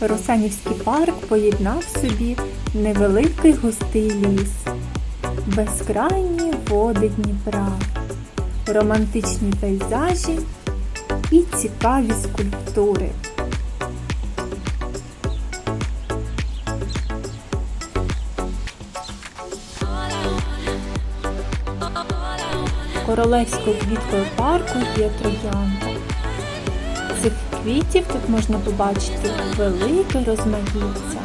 Русанівський парк поєднав собі невеликий густий ліс, безкрайні води Дніпра, романтичні пейзажі і цікаві скульптури. Королевською квіткою парку є троянда. Цих квітів тут можна побачити велике розмаїття.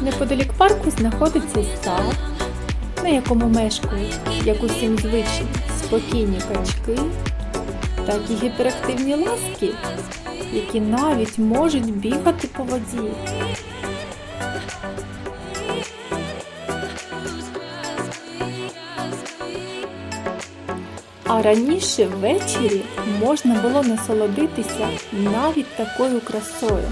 Неподалік парку знаходиться сад, на якому мешкають, як усім звичні, спокійні качки, так і гіперактивні ласки, які навіть можуть бігати по воді. А раніше ввечері можна було насолодитися навіть такою красою.